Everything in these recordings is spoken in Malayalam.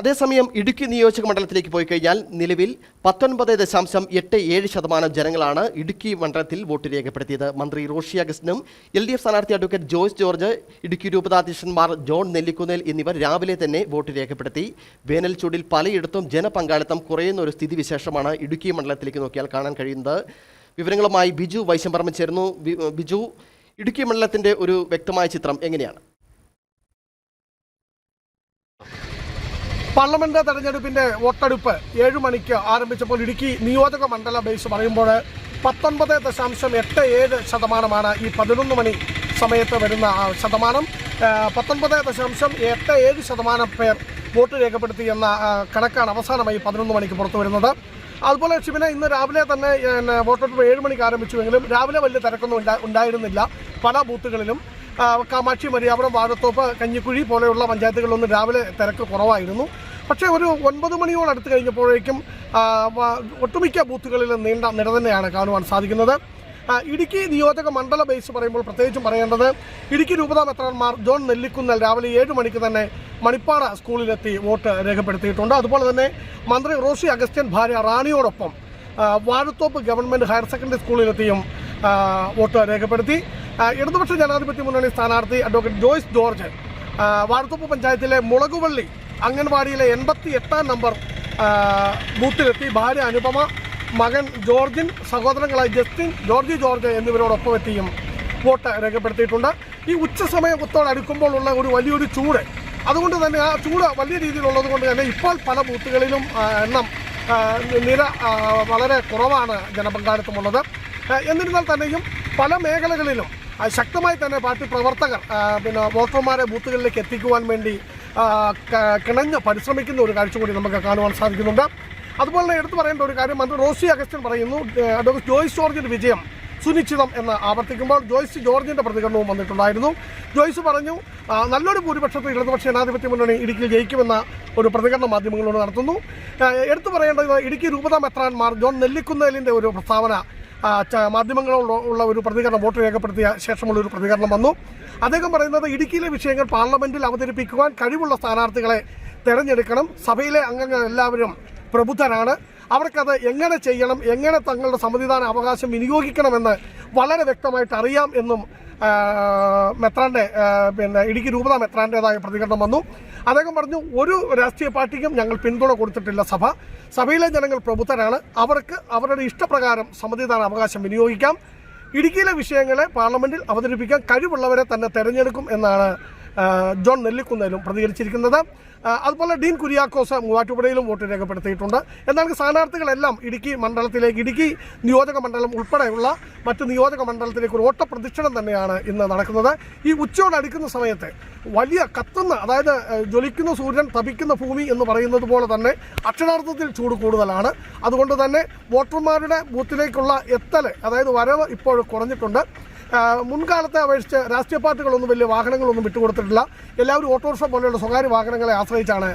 അതേസമയം ഇടുക്കി നിയോജക മണ്ഡലത്തിലേക്ക് പോയി കഴിഞ്ഞാൽ നിലവിൽ പത്തൊൻപത് ദശാംശം എട്ട് ഏഴ് ശതമാനം ജനങ്ങളാണ് ഇടുക്കി മണ്ഡലത്തിൽ വോട്ട് രേഖപ്പെടുത്തിയത്. മന്ത്രി റോഷി അഗസ്റ്റിനും എൽ ഡി എഫ് സ്ഥാനാർത്ഥി അഡ്വക്കേറ്റ് ജോയ്സ് ജോർജ് ഇടുക്കി രൂപതാധ്യക്ഷന്മാർ ജോൺ നെല്ലിക്കുന്നേൽ എന്നിവർ രാവിലെ തന്നെ വോട്ട് രേഖപ്പെടുത്തി. വേനൽ ചൂടിൽ പലയിടത്തും ജനപങ്കാളിത്തം കുറയുന്ന ഒരു സ്ഥിതിവിശേഷമാണ് ഇടുക്കി മണ്ഡലത്തിലേക്ക് നോക്കിയാൽ കാണാൻ കഴിയുന്നത്. വിവരങ്ങളുമായി ബിജു വൈശംപറമ്പ് ചേർന്നു ബിജു ഇടുക്കി മണ്ഡലത്തിന്റെ ഒരു വ്യക്തമായ ചിത്രം എങ്ങനെയാണ്? പാർലമെന്റ് തെരഞ്ഞെടുപ്പിന്റെ വോട്ടെടുപ്പ് ഏഴ് മണിക്ക് ആരംഭിച്ചപ്പോൾ ഇടുക്കി നിയോജക മണ്ഡല ബേസ് പറയുമ്പോൾ പത്തൊൻപത് ദശാംശം എട്ട് ഏഴ് ശതമാനമാണ് ഈ പതിനൊന്ന് മണി സമയത്ത് വരുന്ന ശതമാനം. പത്തൊൻപത് ദശാംശം എട്ട് ഏഴ് ശതമാനം പേർ വോട്ട് രേഖപ്പെടുത്തി എന്ന കണക്കാണ് അവസാനമായി പതിനൊന്ന് മണിക്ക് പുറത്തു വരുന്നത്. അതുപോലെ ശിവനെ ഇന്ന് രാവിലെ തന്നെ വോട്ടെടുപ്പ് ഏഴ് മണിക്ക് ആരംഭിച്ചുവെങ്കിലും രാവിലെ വലിയ തിരക്കൊന്നും ഉണ്ടായിരുന്നില്ല. പല ബൂത്തുകളിലും കാമാക്ഷി മരിയാപുരം വാഴത്തോപ്പ് കഞ്ഞിക്കുഴി പോലെയുള്ള പഞ്ചായത്തുകളിലൊന്നും രാവിലെ തിരക്ക് കുറവായിരുന്നു. പക്ഷേ ഒരു ഒൻപത് മണിയോട് അടുത്ത് കഴിഞ്ഞപ്പോഴേക്കും ഒട്ടുമിക്ക ബൂത്തുകളിലും നീണ്ട നിര തന്നെയാണ് കാണുവാൻ സാധിക്കുന്നത്. ഇടുക്കി നിയോജക മണ്ഡല ബേസ് പറയുമ്പോൾ പ്രത്യേകിച്ചും പറയേണ്ടത് ഇടുക്കി രൂപതാ മെത്രാൻമാർ ജോൺ നെല്ലിക്കുന്നൽ രാവിലെ ഏഴ് മണിക്ക് തന്നെ മണിപ്പാറ സ്കൂളിലെത്തി വോട്ട് രേഖപ്പെടുത്തിയിട്ടുണ്ട്. അതുപോലെ തന്നെ മന്ത്രി റോഷി അഗസ്റ്റ്യൻ ഭാര്യ റാണിയോടൊപ്പം വാഴത്തോപ്പ് ഗവൺമെന്റ് ഹയർ സെക്കൻഡറി സ്കൂളിലെത്തിയും വോട്ട് രേഖപ്പെടുത്തി. ഇടതുപക്ഷ ജനാധിപത്യ മുന്നണി സ്ഥാനാർത്ഥി അഡ്വക്കേറ്റ് ജോയ്സ് ജോർജ് വാഴത്തോപ്പ് പഞ്ചായത്തിലെ മുളകുവള്ളി അംഗൻവാടിയിലെ എൺപത്തി എട്ടാം നമ്പർ ബൂത്തിലെത്തി ഭാര്യ അനുപമ മകൻ ജോർജിൻ സഹോദരങ്ങളായ ജസ്റ്റിൻ ജോർജി ജോർജ് എന്നിവരോടൊപ്പം എത്തിയും വോട്ട് രേഖപ്പെടുത്തിയിട്ടുണ്ട്. ഈ ഉച്ച സമയത്തോട് അടുക്കുമ്പോൾ ഉള്ള ഒരു വലിയൊരു ചൂട്. അതുകൊണ്ട് തന്നെ ആ ചൂട് വലിയ രീതിയിലുള്ളത് കൊണ്ട് തന്നെ ഇപ്പോൾ പല ബൂത്തുകളിലും എണ്ണം നില വളരെ കുറവാണ് ജനപങ്കാളിത്തമുള്ളത്. എന്നിരുന്നാൽ തന്നെയും പല മേഖലകളിലും ശക്തമായി തന്നെ പാർട്ടി പ്രവർത്തകർ പിന്നെ വോട്ടർമാരെ ബൂത്തുകളിലേക്ക് എത്തിക്കുവാൻ വേണ്ടി കിണഞ്ഞ് പരിശ്രമിക്കുന്ന ഒരു കാഴ്ച കൂടി നമുക്ക് കാണുവാൻ സാധിക്കുന്നുണ്ട്. അതുപോലെ തന്നെ എടുത്തു പറയേണ്ട ഒരു കാര്യം മന്ത്രി റോസി അഗസ്റ്റ്യൻ പറയുന്നു അഡ്വക്കേറ്റ് ജോയ്സ് ജോർജിന്റെ വിജയം സുനിശ്ചിതം എന്ന് ആവർത്തിക്കുമ്പോൾ ജോയ്സ് ജോർജിന്റെ പ്രതികരണവും വന്നിട്ടുണ്ടായിരുന്നു. ജോയ്സ് പറഞ്ഞു നല്ലൊരു ഭൂരിപക്ഷത്തിൽ ഇടതുപക്ഷ ജനാധിപത്യ മുന്നണി ഇടുക്കിയിൽ ജയിക്കുമെന്ന ഒരു പ്രതികരണം മാധ്യമങ്ങളോട് നടത്തുന്നു. എടുത്തു പറയേണ്ടത് ഇടുക്കി രൂപതാ മെത്രാൻമാർ ജോൺ നെല്ലിക്കുന്നേലിന്റെ ഒരു പ്രസ്താവന മാധ്യമങ്ങളോട് ഉള്ള ഒരു പ്രതികരണം വോട്ട് രേഖപ്പെടുത്തിയ ശേഷമുള്ള ഒരു പ്രതികരണം വന്നു. അദ്ദേഹം പറയുന്നത് ഇടുക്കിയിലെ വിഷയങ്ങൾ പാർലമെന്റിൽ അവതരിപ്പിക്കുവാൻ കഴിവുള്ള സ്ഥാനാർത്ഥികളെ തെരഞ്ഞെടുക്കണം. സഭയിലെ അംഗങ്ങൾ എല്ലാവരും പ്രബുദ്ധരാണ്. അവർക്കത് എങ്ങനെ ചെയ്യണം എങ്ങനെ തങ്ങളുടെ സമ്മതിദാന അവകാശം വിനിയോഗിക്കണമെന്ന് വളരെ വ്യക്തമായിട്ട് അറിയാം എന്നും ആ, മെത്രാന്റെ പിന്നെ ഇടുക്കി രൂപത മെത്രാന്റേതായ പ്രതികരണം വന്നു. അദ്ദേഹം പറഞ്ഞു ഒരു രാഷ്ട്രീയ പാർട്ടിക്കും ഞങ്ങൾ പിന്തുണ കൊടുത്തിട്ടില്ല സഭ. സഭയിലെ ജനങ്ങൾ പ്രബുദ്ധരാണ്. അവർക്ക് അവരുടെ ഇഷ്ടപ്രകാരം സമ്മതിദാന അവകാശം വിനിയോഗിക്കാം. ഇടുക്കിയിലെ വിഷയങ്ങളെ പാർലമെന്റിൽ അവതരിപ്പിക്കാൻ കഴിവുള്ളവരെ തന്നെ തെരഞ്ഞെടുക്കും എന്നാണ് ജോൺ നെല്ലിക്കുന്നേലും പ്രതികരിച്ചിരിക്കുന്നത്. അതുപോലെ ഡീൻ കുര്യാക്കോസ് മൂവാറ്റുപുഴയിലും വോട്ട് രേഖപ്പെടുത്തിയിട്ടുണ്ട്. എന്നാൽ സ്ഥാനാർത്ഥികളെല്ലാം ഇടുക്കി മണ്ഡലത്തിലേക്ക് ഇടുക്കി നിയോജക മണ്ഡലം ഉൾപ്പെടെയുള്ള മറ്റ് നിയോജക മണ്ഡലത്തിലേക്ക് ഒരു ഓട്ടപ്രദക്ഷിണം തന്നെയാണ് ഇന്ന് നടക്കുന്നത്. ഈ ഉച്ചയോട് അടുക്കുന്ന സമയത്ത് വലിയ കത്തുന്ന അതായത് ജ്വലിക്കുന്ന സൂര്യൻ തപിക്കുന്ന ഭൂമി എന്ന് പറയുന്നത് പോലെ തന്നെ അക്ഷരാർത്ഥത്തിൽ ചൂട് കൂടുതലാണ്. അതുകൊണ്ട് തന്നെ വോട്ടർമാരുടെ ബൂത്തിലേക്കുള്ള എത്തൽ അതായത് വരവ് ഇപ്പോൾ കുറഞ്ഞിട്ടുണ്ട്. മുൻകാലത്തെ അപേക്ഷിച്ച് രാഷ്ട്രീയ പാർട്ടികളൊന്നും വലിയ വാഹനങ്ങളൊന്നും വിട്ടുകൊടുത്തിട്ടില്ല. എല്ലാവരും ഓട്ടോറിക്ഷ പോലെയുള്ള സ്വകാര്യ വാഹനങ്ങളെ ആശ്രയിച്ചാണ്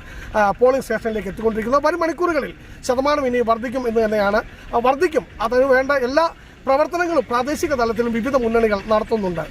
പോളിംഗ് സ്റ്റേഷനിലേക്ക് എത്തിക്കൊണ്ടിരിക്കുന്നത്. വരും മണിക്കൂറുകളിൽ ശതമാനം ഇനി വർദ്ധിക്കും എന്ന് തന്നെയാണ് വർദ്ധിക്കും. അതിന് വേണ്ട എല്ലാ പ്രവർത്തനങ്ങളും പ്രാദേശിക തലത്തിലും വിവിധ മുന്നണികൾ നടത്തുന്നുണ്ട്.